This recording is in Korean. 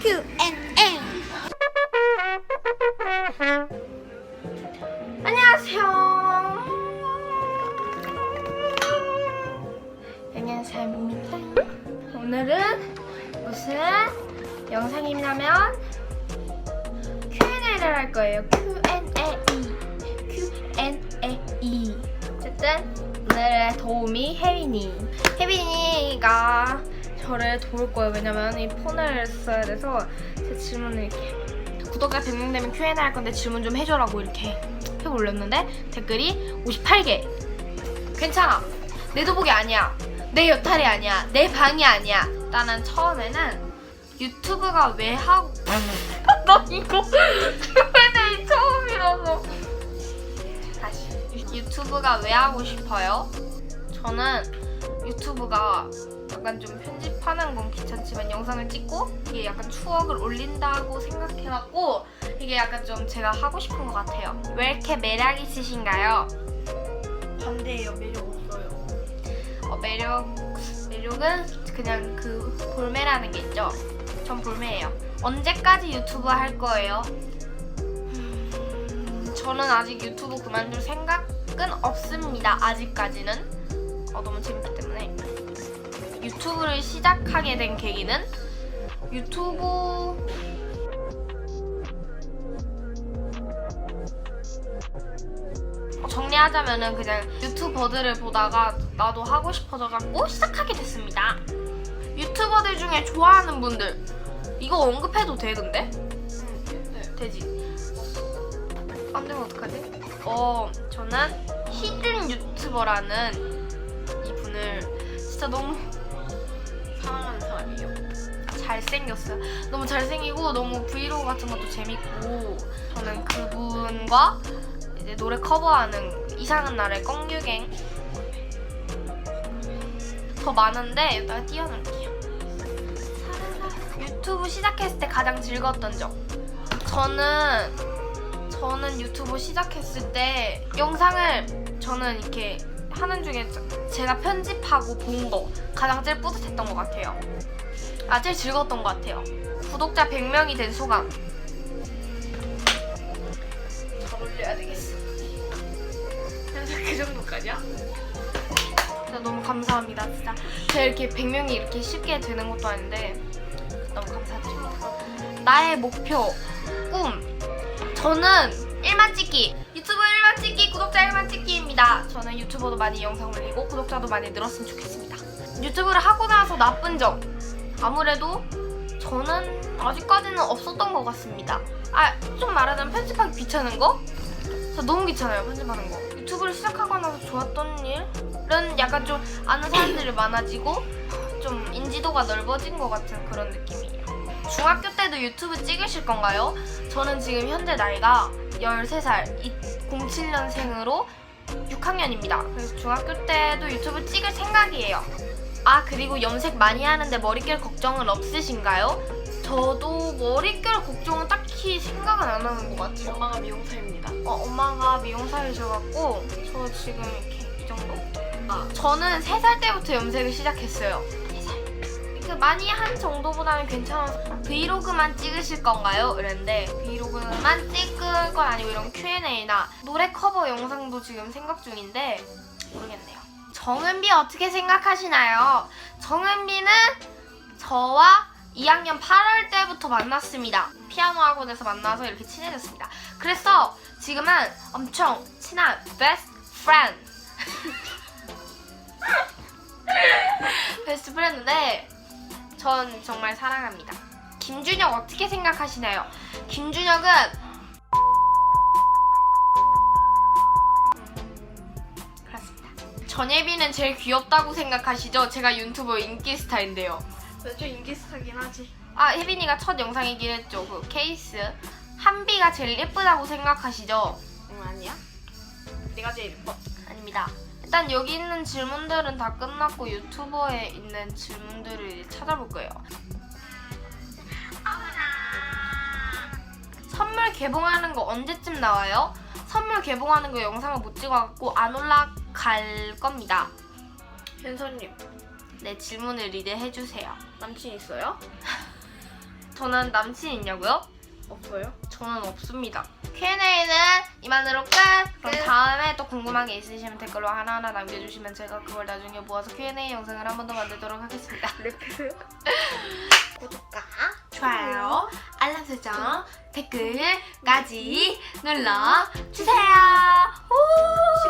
Q&A 안녕하세요. 영현쌤입니다. 오늘은 무슨 영상이냐면 Q&A를 할 거예요. Q&A. Q&A. 어쨌든 오늘의 도움이 혜빈이. 혜빈이가 저를 도울 거예요. 왜냐면 이 폰을 써야 돼서 제 질문을 이렇게 구독자 100명 되면 Q&A 할 건데 질문 좀 해줘라고 이렇게 해 올렸는데 댓글이 58개. 괜찮아. 내 도복이 아니야. 내 여탈이 아니야. 내 방이 아니야. 나는 처음에는 유튜브가 왜 하고 나 이거 Q&A 처음이라서 다시 유튜브가 왜 하고 싶어요? 저는 유튜브가 약간 좀 편집하는 건 귀찮지만 영상을 찍고 이게 약간 추억을 올린다고 생각해갖고 이게 약간 좀 제가 하고 싶은 것 같아요. 왜 이렇게 매력 있으신가요? 반대예요 매력 없어요 어, 매력 매력은 그냥 그 볼매라는 게 있죠. 전 볼매예요. 언제까지 유튜브 할 거예요? 음, 저는 아직 유튜브 그만둘 생각은 없습니다. 아직까지는 어, 너무 재밌기 때문에 유튜브를 시작하게 된 계기는 유튜브 어, 정리하자면은 그냥 유튜버들을 보다가 나도 하고 싶어져갖고 시작하게 됐습니다. 유튜버들 중에 좋아하는 분들 이거 언급해도? 응 되지. 안 되면 어떡하지? 어 저는 히든 유튜버라는 이분을 진짜 너무 사랑하는 사람이에요 잘생겼어요. 너무 잘생기고 너무 브이로그 같은 것도 재밌고 저는 그분과 이제 노래 커버하는 이상한 날의 껑유갱 더 많은데 여기다가 띄워놓을게요. 유튜브 시작했을 때 가장 즐거웠던 점 저는 저는 유튜브 시작했을 때 영상을 저는 이렇게 하는 중에 제가 편집하고 본 거 가장 제일 뿌듯했던 것 같아요. 아, 제일 즐거웠던 것 같아요. 구독자 100명이 된 소감. 잘 올려야 되겠어. 항상 그 정도까지야? 진짜 너무 감사합니다, 진짜. 제가 이렇게 100명이 이렇게 쉽게 되는 것도 아닌데 너무 감사드립니다. 나의 목표, 꿈. 저는 1만 찍기. 유튜브 1만 찍기, 구독자 1만 찍기입니다. 저는 유튜버도 많이 영상 올리고 구독자도 많이 늘었으면 좋겠습니다. 유튜브를 하고 나서 나쁜 점. 아무래도 저는 아직까지는 없었던 것 같습니다. 아, 좀 말하자면 편집하기 귀찮은 거? 저 너무 귀찮아요, 편집하는 거. 유튜브를 시작하고 나서 좋았던 일은 약간 좀 아는 사람들이 많아지고 좀 인지도가 넓어진 것 같은 그런 느낌이에요. 중학교 때도 유튜브 찍으실 건가요? 저는 지금 현재 나이가 13살, 07년생으로 6학년입니다. 그래서 중학교 때도 유튜브 찍을 생각이에요. 아, 그리고 염색 많이 하는데 머릿결 걱정은 없으신가요? 저도 머릿결 걱정은 딱히 생각은 안 하는 것 같아요. 엄마가 미용사입니다 어, 엄마가 미용사이셔갖고 저 지금 이렇게 이 정도? 아, 저는 3살 때부터 염색을 시작했어요. 3살. 그 많이 한 정도보다는 괜찮아서 브이로그만 찍으실 건가요? 이랬는데 브이로그만 찍 을 건 아니고 이런 Q&A나 노래 커버 영상도 지금 생각 중인데 모르겠네요. 정은비 어떻게 생각하시나요? 정은비는 저와 2학년 8월 때부터 만났습니다. 피아노 학원에서 만나서 이렇게 친해졌습니다. 그래서 지금은 엄청 친한 best friend. 베스트 프렌드인데 전 정말 사랑합니다. 김준혁 어떻게 생각하시나요? 김준혁은 전예빈은 제일 귀엽다고 생각하시죠? 제가 유튜버 인기 스타인데요. 좀 인기 스타긴 하지 아, 혜빈이가 첫 영상이긴 했죠. 그 케이스. 한비가 제일 예쁘다고 생각하시죠? 응 아니야? 내가 제일 예뻐 아닙니다. 일단 여기 있는 질문들은 다 끝났고 유튜버에 있는 질문들을 찾아볼 거예요. 선물 개봉하는 거 언제쯤 나와요? 선물 개봉하는 거 영상을 못 찍어갖고 안 올라갈 겁니다. 현서님 네, 질문을 리드해 주세요. 남친 있어요? 저는 남친 있냐고요? 없어요? 저는 없습니다. Q&A는 이만으로 끝. 그럼 끝. 다음에 또 궁금한 게 있으시면 댓글로 하나하나 남겨주시면 제가 그걸 나중에 모아서 Q&A 영상을 한 번 더 만들도록 하겠습니다. 랩해요? 구독과 좋아요, 알람 설정, 댓글까지 눌러주세요. 오! 10만 원인데요.